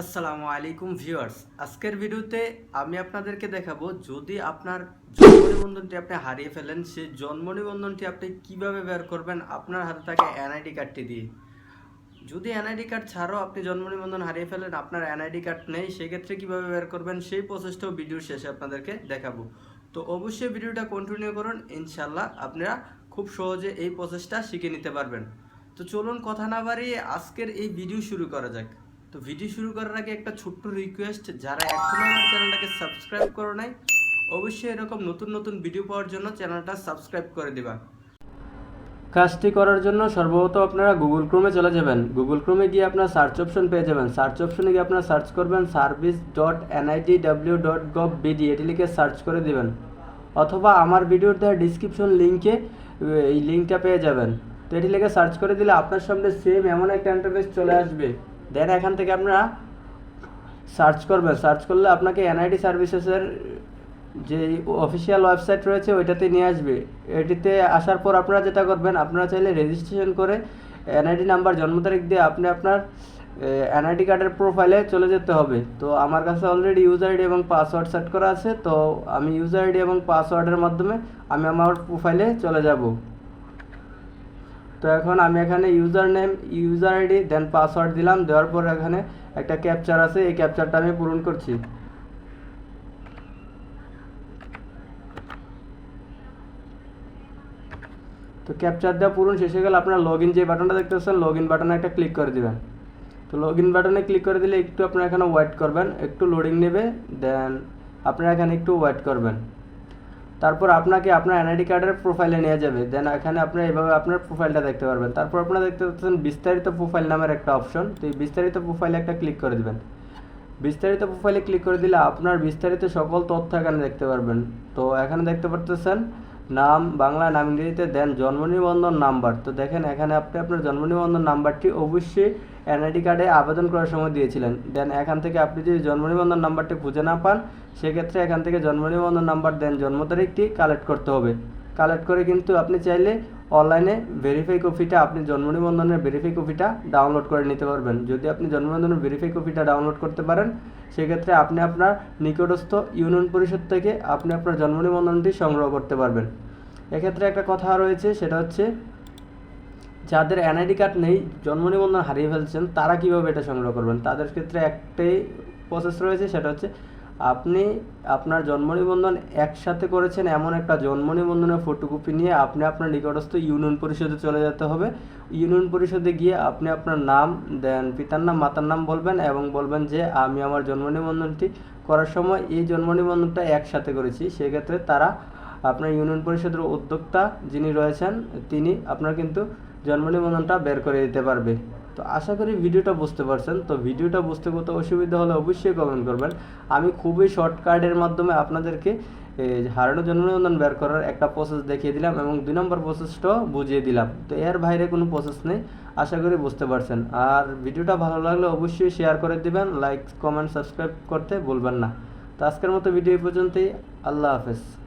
আসসালামু আলাইকুম ভিউয়ার্স। আজকের ভিডিওতে আমি আপনাদেরকে দেখাবো যদি আপনার জন্ম নিবন্ধনটি আপনি হারিয়ে ফেলেন, সেই জন্ম নিবন্ধনটি আপনি কীভাবে বের করবেন, আপনার হাতে থাকে এনআইডি কার্ডটি দিয়ে। যদি এনআইডি কার্ড ছাড়াও আপনি জন্ম নিবন্ধন হারিয়ে ফেলেন, আপনার এনআইডি কার্ড নেই, সেক্ষেত্রে কীভাবে বের করবেন, সেই প্রসেসটাও ভিডিওর শেষে আপনাদেরকে দেখাবো। তো অবশ্যই ভিডিওটা কন্টিনিউ করুন ইনশাল্লাহ আপনারা খুব সহজে এই প্রসেসটা শিখে নিতে পারবেন। তো চলুন কথা না বাড়িয়ে আজকের এই ভিডিও শুরু করা যাক। তো ভিডিও শুরু করার আগে একটা ছোট্ট রিকোয়েস্ট যারা এখনও আমার চ্যানেলটাকে সাবস্ক্রাইব করো নাই, অবশ্যই এরকম নতুন নতুন ভিডিও পাওয়ার জন্য চ্যানেলটা সাবস্ক্রাইব করে দিবা। কাজটি করার জন্য সর্বপ্রথম আপনারা গুগল ক্রোমে চলে যাবেন। গুগল ক্রোমে গিয়ে আপনার সার্চ অপশন পেয়ে যাবেন। সার্চ অপশনে গিয়ে আপনারা সার্চ করবেন service dot NID W dot gov BD এটি লিখে সার্চ করে দিবেন। অথবা আমার ভিডিওর দেওয়া ডিসক্রিপশন লিঙ্কে এই লিঙ্কটা পেয়ে যাবেন। তো এটি লিখে সার্চ করে দিলে আপনার সামনে সেম এমন একটা ইন্টারফেস চলে আসবে। দেন এখান থেকে আপনারা সার্চ করবেন সার্চ করলে আপনাকে এনআইডি সার্ভিসেসের যে অফিসিয়াল ওয়েবসাইট রয়েছে, ওইটাতে নিয়ে আসবে। এটিতে আসার পর আপনারা যেটা করবেন, আপনারা চাইলে রেজিস্ট্রেশন করে এনআইডি নাম্বার জন্ম তারিখ দিয়ে আপনি আপনার এনআইডি কার্ডের প্রোফাইলে চলে যেতে হবে। তো আমার কাছে অলরেডি ইউজার আইডি এবং পাসওয়ার্ড সেট করা আছে। তো আমি ইউজার আইডি এবং পাসওয়ার্ডের মাধ্যমে আমি আমার প্রোফাইলে চলে যাব। তো এখন আমি এখানে user name user ID then password দিলাম, দেওয়ার পর এখানে একটা ক্যাপচার আছে, এই ক্যাপচারটা আমি পূরণ করছি। তো ক্যাপচার দেওয়া পূরণ শেষ হয়ে গেলে আপনার লগ ইন যে বাটনটা দেখতে পাচ্ছেন লগ ইন বাটনে একটা ক্লিক করে দিবেন। তো লগ ইন বাটনে ক্লিক করে দিলে একটু আপনারা এখানে ওয়েট করবেন, একটু লোডিং নেবে দেন আপনারা এখানে একটু ওয়েট করবেন। তারপর আপনাকে আপনার এনআইডি কার্ডের প্রোফাইলে নিয়ে যাবে। দেন এখানে আপনি এইভাবে আপনার প্রোফাইলটা দেখতে পারবেন। তারপর আপনারা দেখতে পাচ্ছেন বিস্তারিত প্রোফাইল নামের একটা অপশন তো এই বিস্তারিত প্রোফাইলে একটা ক্লিক করে দেবেন। বিস্তারিত প্রোফাইলে ক্লিক করে দিলে আপনার বিস্তারিত সকল তথ্য এখানে দেখতে পারবেন। তো এখানে দেখতে পারতেছেন নাম, বাংলা নাম ইংরেজিতে দেন জন্ম নিবন্ধন নাম্বার তো দেখেন, এখানে আপনি আপনার জন্ম নিবন্ধন নাম্বারটি অবশ্যই এনআইডি কার্ডে আবেদন করার সময় দিয়েছিলেন। দেন এখান থেকে আপনি যদি জন্ম নিবন্ধন নাম্বারটি খুঁজে না পান, সেক্ষেত্রে এখান থেকে জন্ম নিবন্ধন নাম্বার দেন জন্ম তারিখটি কালেক্ট করতে হবে। কালেক্ট করে কিন্তু আপনি চাইলে অনলাইনে ভেরিফাই কপিটা আপনি জন্ম নিবন্ধনের ভেরিফাই কপিটা ডাউনলোড করে নিতে পারবেন। যদি আপনি জন্ম নিবন্ধনের ভেরিফাই কপিটা ডাউনলোড করতে পারেন, সেক্ষেত্রে আপনি আপনার নিকটস্থ ইউনিয়ন পরিষদ থেকে আপনি আপনার জন্ম নিবন্ধনটি সংগ্রহ করতে পারবেন। এক্ষেত্রে একটা কথা রয়েছে, সেটা হচ্ছে যাদের এনআইডি কার্ড নেই, জন্ম নিবন্ধন হারিয়ে ফেলছেন, তারা কীভাবে এটা সংগ্রহ করবেন? তাদের ক্ষেত্রে একটাই প্রসেস রয়েছে, সেটা হচ্ছে আপনি আপনার জন্ম নিবন্ধন একসাথে করেছেন এমন একটা জন্ম নিবন্ধনের ফটোকপি নিয়ে আপনি আপনার নিকটস্থ ইউনিয়ন পরিষদে চলে যেতে হবে। ইউনিয়ন পরিষদে গিয়ে আপনি আপনার নাম, দেন পিতার নাম, মাতার নাম বলবেন এবং বলবেন যে, আমি আমার জন্ম নিবন্ধনটি করার সময় এই জন্ম নিবন্ধনটা একসাথে করেছি। সেক্ষেত্রে তারা আপনার ইউনিয়ন পরিষদের উদ্যোক্তা যিনি রয়েছেন, তিনি আপনার কিন্তু জন্ম নিবন্ধনটা বের করে দিতে পারবে। তো আশা করি ভিডিওটা বুঝতে পারছেন। তো ভিডিওটা বুঝতে কোথাও অসুবিধা হলে অবশ্যই কমেন্ট করবেন। আমি খুবই শর্টকাটের মাধ্যমে আপনাদেরকে হারানো জন্ম নিবন্ধন বের করার একটা প্রসেস দেখিয়ে দিলাম এবং দুই নম্বর প্রসেসটাও বুঝিয়ে দিলাম। তো এর বাইরে কোনো প্রসেস নেই, আশা করি বুঝতে পারছেন। আর ভিডিওটা ভালো লাগলে অবশ্যই শেয়ার করে দিবেন লাইক কমেন্ট সাবস্ক্রাইব করতে ভুলবেন না। তো আজকের মতো ভিডিও এই পর্যন্তই। আল্লাহ হাফেজ।